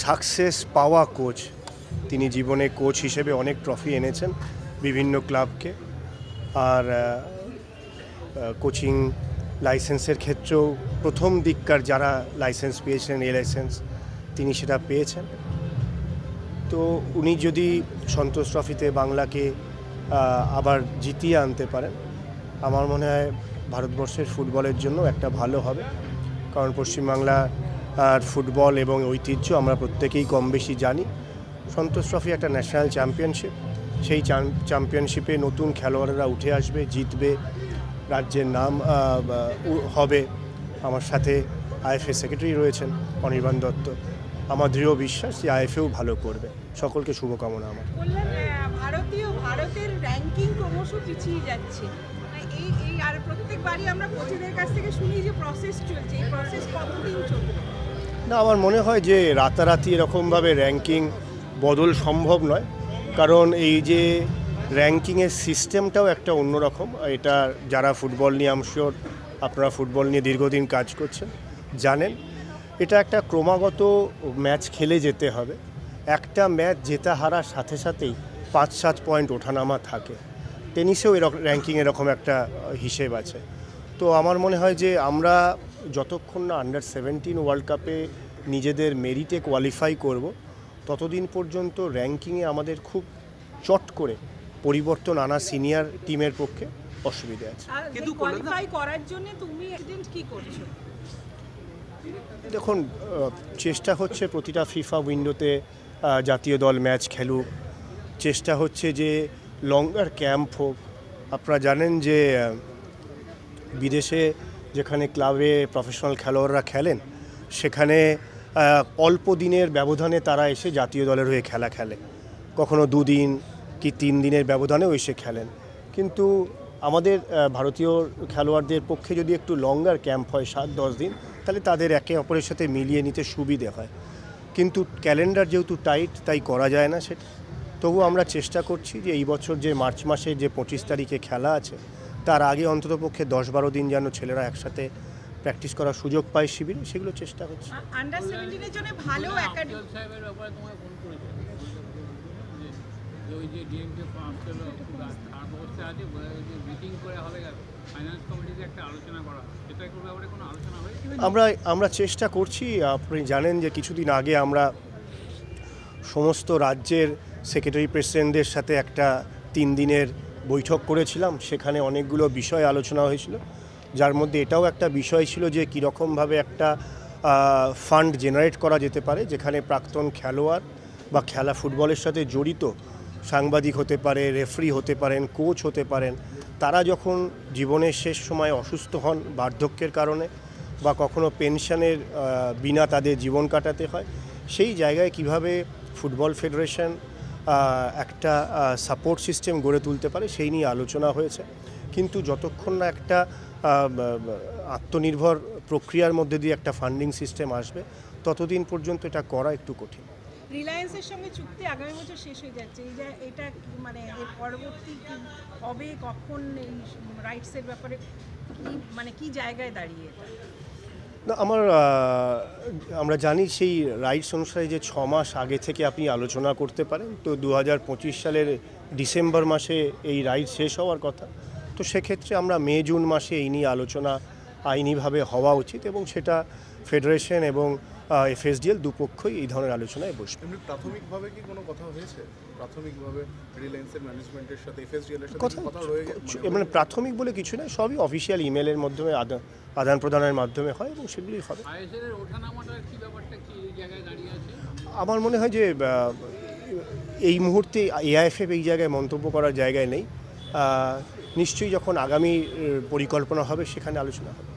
Success পাওয়া coach তিনি জীবনে কোচ হিসেবে অনেক ট্রফি এনেছেন বিভিন্ন ক্লাবকে আর কোচিং লাইসেন্সের ক্ষেত্রেও প্রথম দিককার যারা লাইসেন্স পেয়েছেন এ লাইসেন্স তিনি সেটা পেয়েছেন। তো উনি যদি সন্তোষ ট্রফিতে বাংলাকে আবার জিতিয়ে আনতে পারেন, আমার মনে হয় ভারতবর্ষের ফুটবলের জন্য একটা ভালো হবে। কারণ পশ্চিমবাংলা আর ফুটবল এবং ঐতিহ্য আমরা প্রত্যেকেই কম বেশি জানি। সন্তোষ ট্রফি একটা ন্যাশনাল চ্যাম্পিয়নশিপ। সেই চ্যাম্পিয়নশিপে নতুন খেলোয়াড়রা উঠে আসবে, জিতবে, রাজ্যের নাম হবে। আমার সাথে আইএফএ সেক্রেটারি রয়েছেন অনির্বাণ দত্ত। আমার দৃঢ় বিশ্বাস যে আইএফএও ভালো করবে। সকলকে শুভকামনা আমার। মানে আর প্রত্যেকবারই আমরা কোচেদের কাছ থেকে শুনি যে প্রসেস চলছে। এই প্রসেস কতদিন চলবে? না, আমার মনে হয় যে রাতারাতি এরকমভাবে র্যাঙ্কিং বদল সম্ভব নয়। কারণ এই যে র্যাঙ্কিংয়ের সিস্টেমটাও একটা অন্যরকম। এটা যারা ফুটবল নিয়ে আমশিওর আপনারা ফুটবল নিয়ে দীর্ঘদিন কাজ করছেন, জানেন। এটা একটা ক্রমাগত ম্যাচ খেলে যেতে হবে। একটা ম্যাচ জেতা হারার সাথে সাথেই পাঁচ সাত পয়েন্ট ওঠানামা থাকে। টেনিসেও এরকম র্যাঙ্কিং এরকম একটা হিসেব আছে। তো আমার মনে হয় যে আমরা যতক্ষণ না আন্ডার সেভেন্টিন ওয়ার্ল্ড কাপে নিজেদের মেরিটে কোয়ালিফাই করব ততদিন পর্যন্ত র্যাঙ্কিংয়ে আমাদের খুব চট করে পরিবর্তন আনা সিনিয়র টিমের পক্ষে অসুবিধে আছে। কিন্তু কোয়ালিফাই করার জন্য তুমি এজেন্ট কি করছ? দেখুন চেষ্টা হচ্ছে প্রতিটা ফিফা উইন্ডোতে জাতীয় দল ম্যাচ খেলুক। চেষ্টা হচ্ছে যে লঙ্গার ক্যাম্প হোক। আপনারা জানেন যে বিদেশে যেখানে ক্লাবে প্রফেশনাল খেলোয়াড়রা খেলেন, সেখানে অল্প দিনের ব্যবধানে তারা এসে জাতীয় দলের হয়ে খেলা খেলে। কখনো দুদিন কি তিন দিনের ব্যবধানেও এসে খেলেন। কিন্তু আমাদের ভারতীয় খেলোয়াড়দের পক্ষে যদি একটু লঙ্গার ক্যাম্প হয় সাত, দশ দিন, তাহলে তাদের একে অপরের সাথে মিলিয়ে নিতে সুবিধে হয়। কিন্তু ক্যালেন্ডার যেহেতু টাইট তাই করা যায় না সেটা তবু আমরা চেষ্টা করছি যে এই বছর যে মার্চ মাসে যে পঁচিশ তারিখে খেলা আছে তার আগে অন্ততপক্ষে দশ বারো দিন যেন ছেলেরা একসাথে প্র্যাকটিস করার সুযোগ পায় শিবিরে সেগুলো চেষ্টা হচ্ছে আন্ডার সেভেন্টিনের জন্য ভালো একাডেমি সাহেবের ব্যাপারে তোমায় ফোন করেছে। যে যে ওই যে ডিএমকে আফজল খুব খারাপ অবস্থা আছে যে মিটিং করে হবে ফাইন্যান্স কমিটিতে একটা আলোচনা করা সেটা কোনো ব্যাপারে কোনো আলোচনা হয়েছে? আমরা আমরা চেষ্টা করছি আপনি জানেন যে কিছুদিন আগে আমরা সমস্ত রাজ্যের সেক্রেটারি প্রেসিডেন্টদের সাথে একটা তিন দিনের বৈঠক করেছিলাম, সেখানে অনেকগুলো বিষয় আলোচনা হয়েছিল। যার মধ্যে এটাও একটা বিষয় ছিল যে কীরকমভাবে একটা ফান্ড জেনারেট করা যেতে পারে, যেখানে প্রাক্তন খেলোয়াড় বা খেলা ফুটবলের সাথে জড়িত সাংবাদিক হতে পারে রেফারি হতে পারেন কোচ হতে পারেন, তারা যখন জীবনের শেষ সময় অসুস্থ হন বার্ধক্যের কারণে বা কখনো পেনশনের বিনা তাদের জীবন কাটাতে হয়, সেই জায়গায় কীভাবে ফুটবল ফেডারেশন একটা সাপোর্ট সিস্টেম গড়ে তুলতে পারে, সেই নিয়ে আলোচনা হয়েছে। কিন্তু যতক্ষণ না একটা আত্মনির্ভর প্রক্রিয়ার মধ্যে দিয়ে একটা ফান্ডিং সিস্টেম আসবে, ততদিন পর্যন্ত এটা করা একটু কঠিন। রিলায়েন্সের সঙ্গে চুক্তি আগামী বছর শেষ হয়ে যাচ্ছে। এই যে, এটা মানে এর পরবর্তী কি হবে, কখন এই রাইটসের ব্যাপারে মানে কি জায়গায় দাঁড়িয়ে না, আমার আমরা জানি সেই রাইটস অনুসারে যে ছ মাস আগে থেকে আপনি আলোচনা করতে পারেন। তো দু হাজার পঁচিশ সালের ডিসেম্বর মাসে এই রাইট শেষ হওয়ার কথা। তো সেক্ষেত্রে আমরা মে, জুন মাসে এই নিয়ে আলোচনা আইনিভাবে হওয়া উচিত এবং সেটা ফেডারেশন এবং এফএসডিএল দুপক্ষই এই ধরনের আলোচনায় বসবে। প্রাথমিকভাবে কি কোনো কথা হয়েছে? প্রাথমিকভাবে রিলায়েন্সের ম্যানেজমেন্টের সাথে এফএসডিএল এর সাথে কথা রয়ে মানে প্রাথমিক বলে কিছু নয় সবই অফিসিয়াল ইমেলের মাধ্যমে আদান আদান প্রদানের মাধ্যমে হয় এবং সেগুলি হবে। আইএসএল এর ওঠানামাটার কি ব্যাপারটা কি এই জায়গায় দাঁড়িয়ে আছে? আমার মনে হয় যে এই মুহূর্তে এআইএফএফ এই জায়গায় মন্তব্য করার জায়গায় নেই। নিশ্চয়ই যখন আগামী পরিকল্পনা হবে সেখানে আলোচনা হবে।